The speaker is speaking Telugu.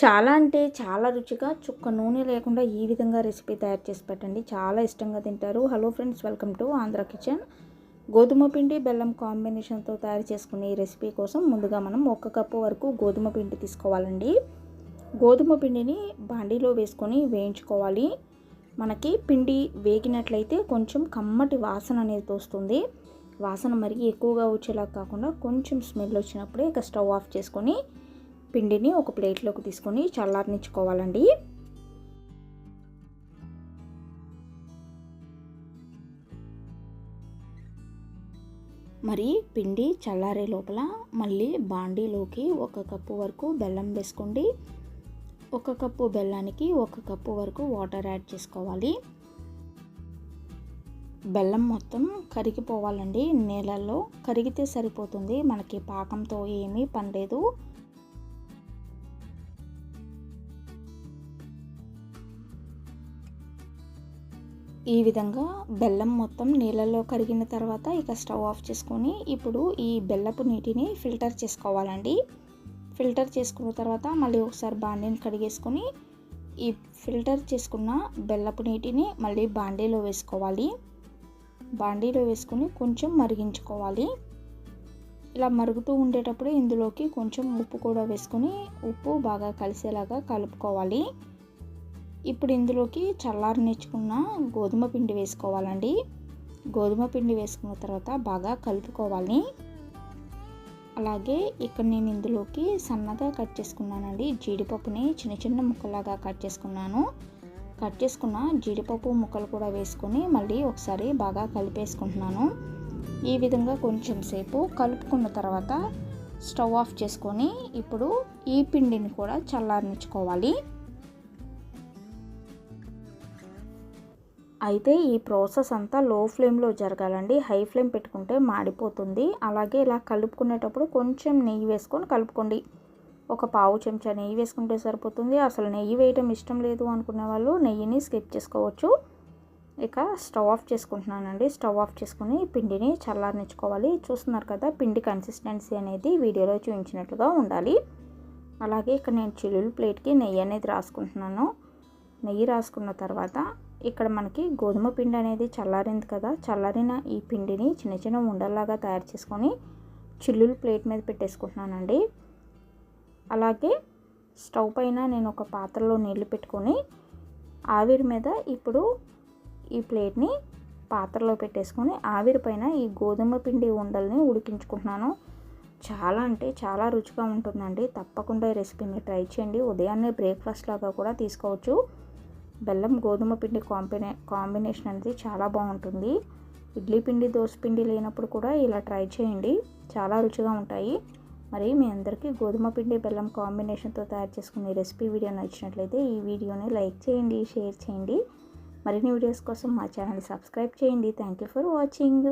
చాలా అంటే చాలా రుచిగా చుక్క నూనె లేకుండా ఈ విధంగా రెసిపీ తయారు చేసి పెట్టండి. చాలా ఇష్టంగా తింటారు. Hello friends welcome to Andhra kitchen గోధుమ పిండి బెల్లం కాంబినేషన్తో తయారు చేసుకునే ఈ రెసిపీ కోసం ముందుగా మనం ఒక కప్పు వరకు గోధుమ పిండి తీసుకోవాలండి. గోధుమ పిండిని బాండీలో వేసుకొని వేయించుకోవాలి. మనకి పిండి వేగినట్లయితే కొంచెం కమ్మటి వాసన అనేది తోస్తుంది వాసన మరి ఎక్కువగా వచ్చేలా కాకుండా కొంచెం స్మెల్ వచ్చినప్పుడే ఇక స్టవ్ ఆఫ్ చేసుకొని పిండిని ఒక ప్లేట్లోకి తీసుకొని చల్లారనిచ్చుకోవాలండి. మరి పిండి చల్లారే లోపల మళ్ళీ బాండీలోకి ఒక కప్పు వరకు బెల్లం వేసుకోండి. ఒక కప్పు బెల్లానికి ఒక కప్పు వరకు వాటర్ యాడ్ చేసుకోవాలి. బెల్లం మొత్తం కరిగిపోవాలండి. నీళ్ళల్లో కరిగితే సరిపోతుంది. మనకి పాకంతో ఏమీ పని ఈ విధంగా బెల్లం మొత్తం నీళ్ళల్లో కరిగిన తర్వాత ఇక స్టవ్ ఆఫ్ చేసుకొని ఇప్పుడు ఈ బెల్లపు నీటిని ఫిల్టర్ చేసుకోవాలండి. ఫిల్టర్ చేసుకున్న తర్వాత మళ్ళీ ఒకసారి బాండీని కడిగేసుకొని ఈ ఫిల్టర్ చేసుకున్న బెల్లపు నీటిని మళ్ళీ బాండీలో వేసుకోవాలి. బాండీలో వేసుకొని కొంచెం మరిగించుకోవాలి. ఇలా మరుగుతూ ఉండేటప్పుడు ఇందులోకి కొంచెం ఉప్పు కూడా వేసుకొని ఉప్పు బాగా కలిసేలాగా కలుపుకోవాలి. ఇప్పుడు ఇందులోకి చల్లారనిచ్చుకున్న గోధుమ పిండి వేసుకోవాలండి. గోధుమ పిండి వేసుకున్న తర్వాత బాగా కలుపుకోవాలి. అలాగే ఇక్కడ నేను ఇందులోకి సన్నగా కట్ చేసుకున్నానండి. జీడిపప్పుని చిన్న చిన్న ముక్కలాగా కట్ చేసుకున్నాను. కట్ చేసుకున్న జీడిపప్పు ముక్కలు కూడా వేసుకొని మళ్ళీ ఒకసారి బాగా కలిపేసుకుంటున్నాను. ఈ విధంగా కొంచెం సేపు కలుపుకున్న తర్వాత స్టవ్ ఆఫ్ చేసుకొని ఇప్పుడు ఈ పిండిని కూడా చల్లారనిచ్చుకోవాలి అయితే ఈ ప్రాసెస్ అంతా లో ఫ్లేమ్లో జరగాలండి. హై ఫ్లేమ్ పెట్టుకుంటే మాడిపోతుంది. అలాగే ఇలా కలుపుకునేటప్పుడు కొంచెం నెయ్యి వేసుకొని కలుపుకోండి. ఒక పావు చెంచా నెయ్యి వేసుకుంటే సరిపోతుంది. అసలు నెయ్యి వేయటం ఇష్టం లేదు అనుకునే వాళ్ళు నెయ్యిని స్కిప్ చేసుకోవచ్చు. ఇక స్టవ్ ఆఫ్ చేసుకుంటున్నానండి. స్టవ్ ఆఫ్ చేసుకుని పిండిని చల్లారనిచ్చుకోవాలి. చూస్తున్నారు కదా పిండి కన్సిస్టెన్సీ అనేది వీడియోలో చూపించినట్లుగా ఉండాలి. అలాగే ఇక్కడ నేను చిల్లులు ప్లేట్కి నెయ్యి అనేది రాసుకుంటున్నాను. నెయ్యి రాసుకున్న తర్వాత ఇక్కడ మనకి గోధుమ పిండి అనేది చల్లారింది కదా. చల్లారిన ఈ పిండిని చిన్న చిన్న ఉండల్లాగా తయారు చేసుకొని చిల్లులు ప్లేట్ మీద పెట్టేసుకుంటున్నానండి. అలాగే స్టవ్ పైన నేను ఒక పాత్రలో నీళ్ళు పెట్టుకొని ఆవిరి మీద ఇప్పుడు ఈ ప్లేట్ని పాత్రలో పెట్టేసుకొని ఆవిరి పైన ఈ గోధుమ పిండి ఉండల్ని ఉడికించుకుంటున్నాను. చాలా అంటే చాలా రుచిగా ఉంటుందండి. తప్పకుండా ఈ రెసిపీని ట్రై చేయండి. ఉదయాన్నే బ్రేక్ఫాస్ట్ లాగా కూడా తీసుకోవచ్చు. బెల్లం గోధుమ పిండి కాంబినే కాంబినేషన్ అనేది చాలా బాగుంటుంది. ఇడ్లీ పిండి దోశ పిండి లేనప్పుడు కూడా ఇలా ట్రై చేయండి. చాలా రుచిగా ఉంటాయి. మరి మీ అందరికీ గోధుమ పిండి బెల్లం కాంబినేషన్తో తయారు చేసుకునే రెసిపీ వీడియో నచ్చినట్లయితే ఈ వీడియోని లైక్ చేయండి షేర్ చేయండి. మరిన్ని వీడియోస్ కోసం మా ఛానల్ సబ్స్క్రైబ్ చేయండి. Thank you for watching.